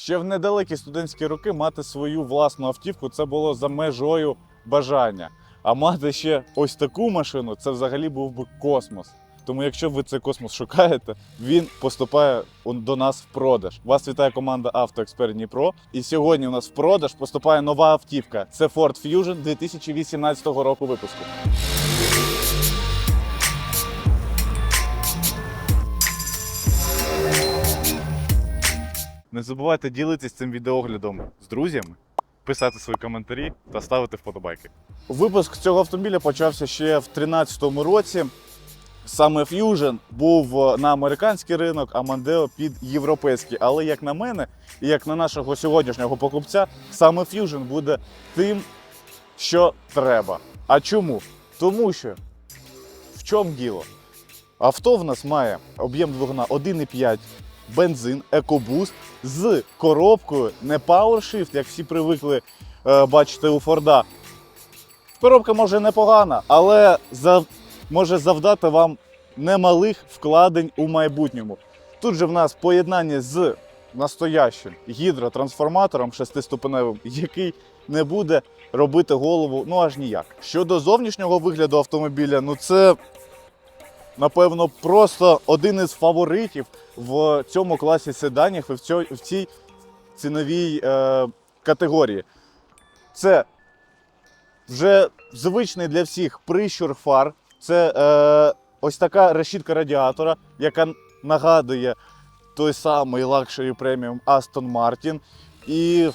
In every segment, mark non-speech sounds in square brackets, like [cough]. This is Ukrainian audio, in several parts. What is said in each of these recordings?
Ще в недалекі студентські роки мати свою власну автівку це було за межою бажання. А мати ще ось таку машину це взагалі був би космос. Тому, якщо ви цей космос шукаєте, він поступає до нас в продаж. Вас вітає команда «Автоексперт Дніпро. І сьогодні у нас в продаж поступає нова автівка. Це Ford Fusion 2018 року випуску. Не забувайте ділитися цим відеоглядом з друзями, писати свої коментарі та ставити вподобайки. Випуск цього автомобіля почався ще в 2013 році. Саме Fusion був е, на американський ринок, а Mondeo під європейський. Але як на мене, і як на нашого сьогоднішнього покупця, саме Fusion буде тим, що треба. А чому? Тому що в чому діло? Авто в нас має об'єм двигуна 1,5 бензин, екобуст з коробкою, не PowerShift, як всі привикли е, бачити у Форда. Коробка може непогана, але за, може завдати вам немалих вкладень у майбутньому. Тут же в нас поєднання з настоящим гідротрансформатором шестиступеневим, який не буде робити голову ну аж ніяк. Щодо зовнішнього вигляду автомобіля, ну це напевно просто один із фаворитів в цьому класі седанів і в, цьо, в цій ціновій е, категорії. Це вже звичний для всіх прищур фар. Це е, ось така решітка радіатора, яка нагадує той самий лакшері преміум Aston Martin. І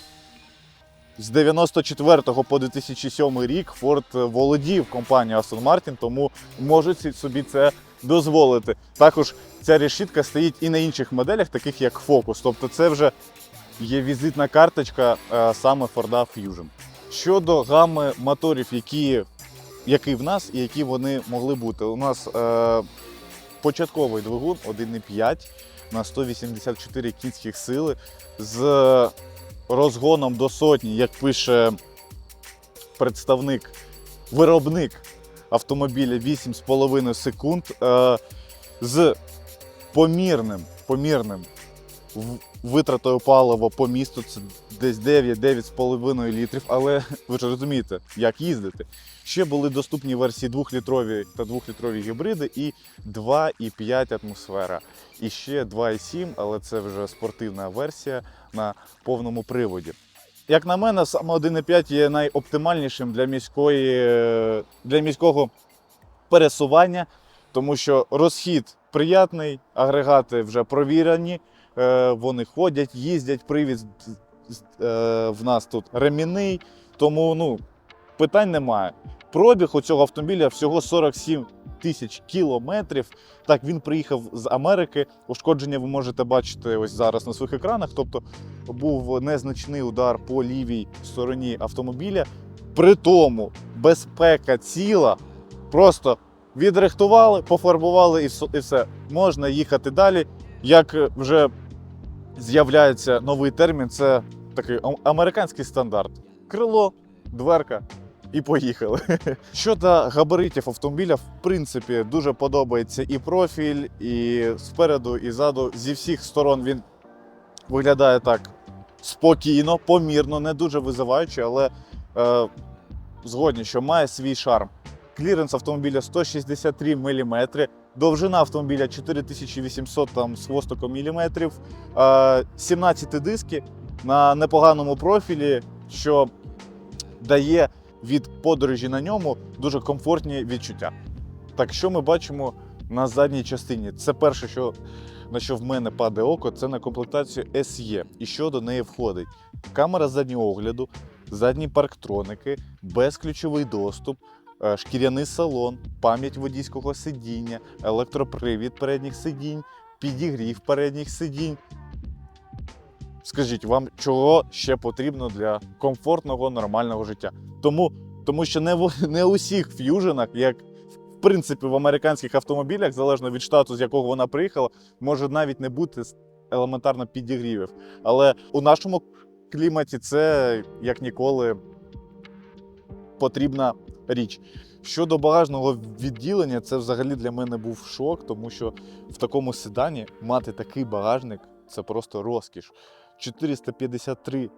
з 94 по 2007 рік Ford володів компанією Aston Martin, тому можуть собі це дозволити. Також ця решітка стоїть і на інших моделях, таких як Focus. Тобто це вже є візитна карточка е, саме Ford Fusion. Щодо гами моторів, які, які в нас і які вони могли бути. У нас е, початковий двигун 1,5 на 184 кінських сили з розгоном до сотні, як пише представник, виробник автомобіля 8,5 секунд е, з помірним, помірним витратою палива по місту це десь 9-9,5 літрів, але [laughs] ви ж розумієте, як їздити. Ще були доступні версії 2-літрові та 2-літрові гібриди і 2,5 атмосфера. І ще 2,7, але це вже спортивна версія на повному приводі. Як на мене, саме 1,5 є найоптимальнішим для міської для міського пересування, тому що розхід приятний, агрегати вже провірені, е, вони ходять, їздять, привід з- з- е, в нас тут ремінний, тому ну, питань немає. Пробіг у цього автомобіля всього 47 тисяч кілометрів. Так, він приїхав з Америки. Ушкодження ви можете бачити ось зараз на своїх екранах. Тобто був незначний удар по лівій стороні автомобіля. При тому безпека ціла. Просто відрихтували, пофарбували і все- Можна їхати далі. Як вже з'являється новий термін, це такий американський стандарт. Крило, дверка і поїхали. [laughs] Щодо габаритів автомобіля, в принципі, дуже подобається і профіль, і спереду, і ззаду. Зі всіх сторон він виглядає так спокійно, помірно, не дуже визиваюче, але е, згодні, що має свій шарм. Кліренс автомобіля 163 мм, довжина автомобіля 4800 там, з хвостиком міліметрів, е, 17 диски на непоганому профілі, що дає від подорожі на ньому дуже комфортні відчуття. Так, що ми бачимо на задній частині? Це перше, що, на що в мене падає око, це на комплектацію SE. І що до неї входить? Камера заднього огляду, задні парктроники, безключовий доступ, е, шкіряний салон, пам'ять водійського сидіння, електропривід передніх сидінь, підігрів передніх сидінь. Скажіть, вам чого ще потрібно для комфортного нормального життя? Тому, тому що не в [laughs] не у всіх ф'юженах, як в принципі в американських автомобілях, залежно від штату, з якого вона приїхала, може навіть не бути елементарно підігрівів. Але у нашому кліматі це як ніколи потрібна річ. Щодо багажного відділення, це взагалі для мене був шок, тому що в такому седані мати такий багажник це просто розкіш. 453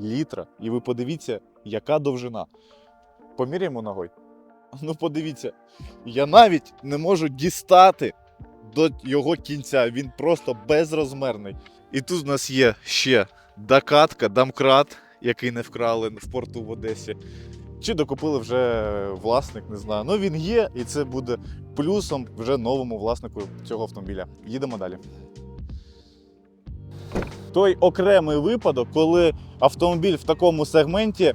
літра. І ви подивіться, яка довжина. Поміряємо ногою. Ну, подивіться, я навіть не можу дістати до його кінця. Він просто безрозмерний. І тут в нас є ще докатка, дамкрат, який не вкрали в порту в Одесі. Чи докупили вже власник, не знаю. Ну він є, і це буде плюсом вже новому власнику цього автомобіля. Їдемо далі. Той окремий випадок, коли автомобіль в такому сегменті,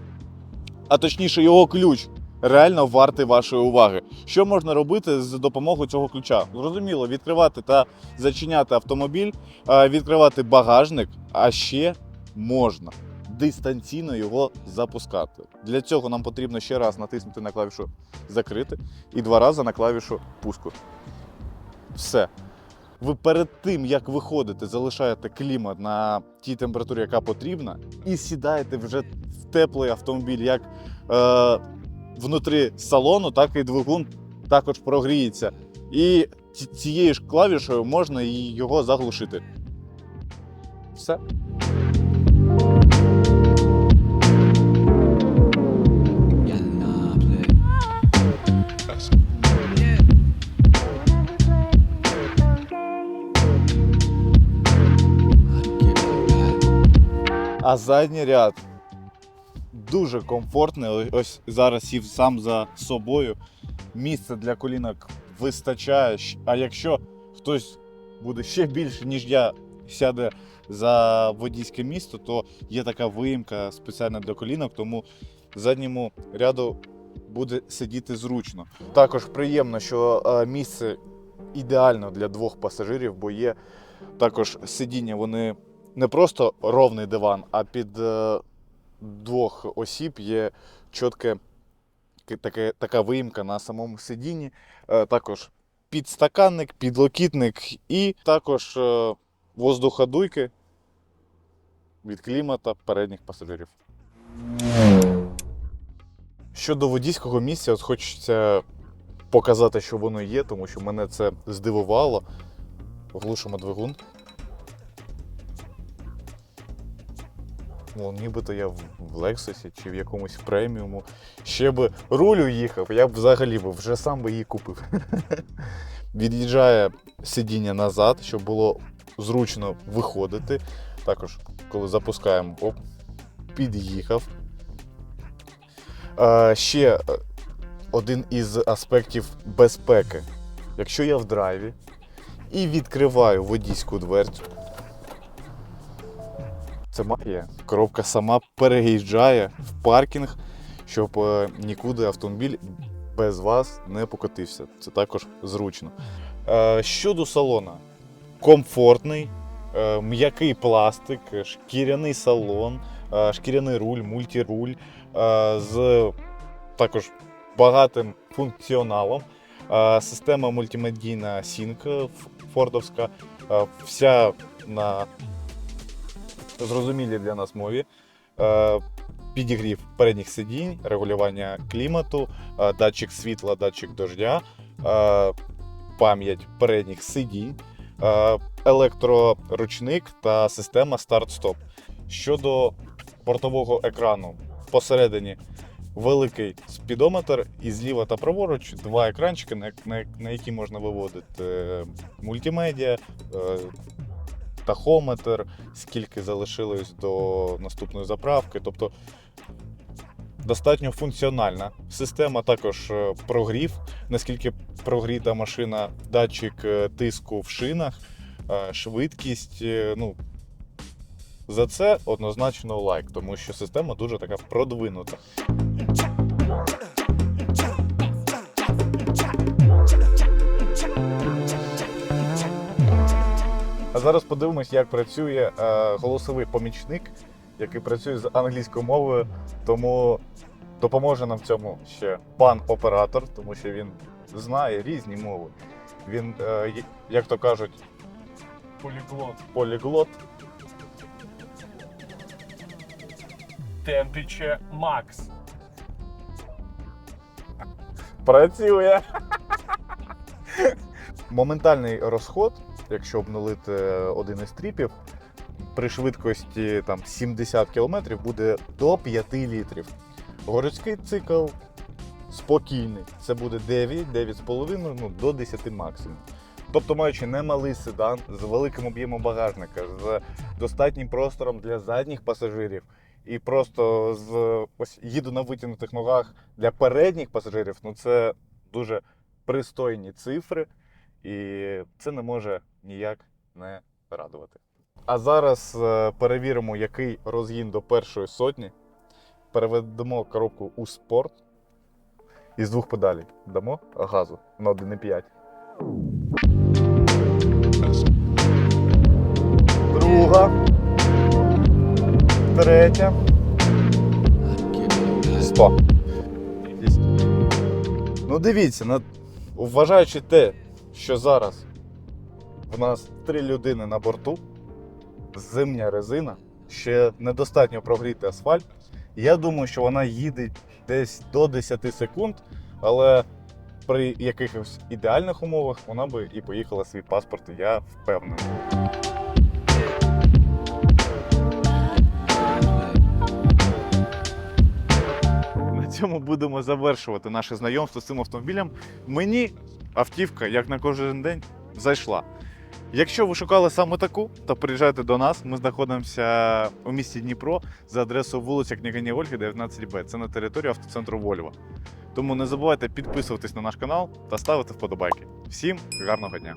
а точніше його ключ, реально вартий вашої уваги. Що можна робити з допомогою цього ключа? Зрозуміло, відкривати та зачиняти автомобіль, відкривати багажник, а ще можна дистанційно його запускати. Для цього нам потрібно ще раз натиснути на клавішу закрити і два рази на клавішу пуску. Все. Ви перед тим, як виходите, залишаєте клімат на тій температурі, яка потрібна, і сідаєте вже в теплий автомобіль, як е, внутрі салону, так і двигун також прогріється. І цією ж клавішою можна його заглушити. Все. А задній ряд дуже комфортний. Ось зараз сів сам за собою. Місця для колінок вистачає. А якщо хтось буде ще більше, ніж я, сяде за водійське місто, то є така виїмка спеціально для колінок, тому задньому ряду буде сидіти зручно. Також приємно, що е, місце ідеально для двох пасажирів, бо є також сидіння, вони не просто ровний диван, а під е, двох осіб є чітке таке, така виїмка на самому сидінні. Е, також підстаканник, підлокітник і також е, воздуходуйки від клімата передніх пасажирів. Щодо водійського місця, от хочеться показати, що воно є, тому що мене це здивувало. Глушимо двигун. Ну, нібито я в, Лексусі чи в якомусь преміуму. Ще би рулю їхав, я б взагалі би вже сам би її купив. [laughs] Від'їжджає сидіння назад, щоб було зручно виходити. Також, коли запускаємо, оп, під'їхав. Е, ще один із аспектів безпеки. Якщо я в драйві і відкриваю водійську дверцю, це магія. Коробка сама переїжджає в паркінг, щоб е, нікуди автомобіль без вас не покотився. Це також зручно. Е, Щодо салона, комфортний, е, м'який пластик, шкіряний салон, е, шкіряний руль, мультируль е, з також багатим функціоналом. Е, Система мультимедійна Sync фордовська, е, вся на зрозумілій для нас мові. Е, Підігрів передніх сидінь, регулювання клімату, е, датчик світла, датчик дождя, е, пам'ять передніх сидінь, електроручник та система старт-стоп. Щодо бортового екрану, посередині великий спідометр, і зліва та праворуч два екранчики, на, які можна виводити мультимедіа, тахометр, скільки залишилось до наступної заправки. Тобто достатньо функціональна. Система також е, прогрів, наскільки прогріта машина, датчик е, тиску в шинах, е, швидкість. Ну, за це однозначно лайк, тому що система дуже така продвинута. Зараз подивимось, як працює е, голосовий помічник, який працює з англійською мовою. Тому допоможе нам в цьому ще пан оператор, тому що він знає різні мови. Він, е, як то кажуть, Поліглот. поліглот. Temperature Max. Працює. Моментальний розход, якщо обнулити один із тріпів, при швидкості там, 70 км буде до 5 літрів. Городський цикл спокійний. Це буде 9, 9,5 ну, до 10 максимум. Тобто, маючи немалий седан з великим об'ємом багажника, з достатнім простором для задніх пасажирів, і просто з ось їду на витягнутих ногах для передніх пасажирів, ну це дуже пристойні цифри, і це не може ніяк не радувати. А зараз е, перевіримо, який розгін до першої сотні. Переведемо коробку у спорт. Із двох педалей дамо газу на 1,5. Друга. Третя. 100. Ну дивіться, вважаючи те, що зараз в нас три людини на борту, зимня резина, ще недостатньо прогріти асфальт. Я думаю, що вона їде десь до 10 секунд, але при якихось ідеальних умовах вона би і поїхала свій паспорт, я впевнений. Цьому будемо завершувати наше знайомство з цим автомобілем. Мені автівка, як на кожен день, зайшла. Якщо ви шукали саме таку, то приїжджайте до нас. Ми знаходимося у місті Дніпро за адресою вулиця Княгині Ольги, 19Б. Це на території автоцентру Вольво. Тому не забувайте підписуватись на наш канал та ставити вподобайки. Всім гарного дня!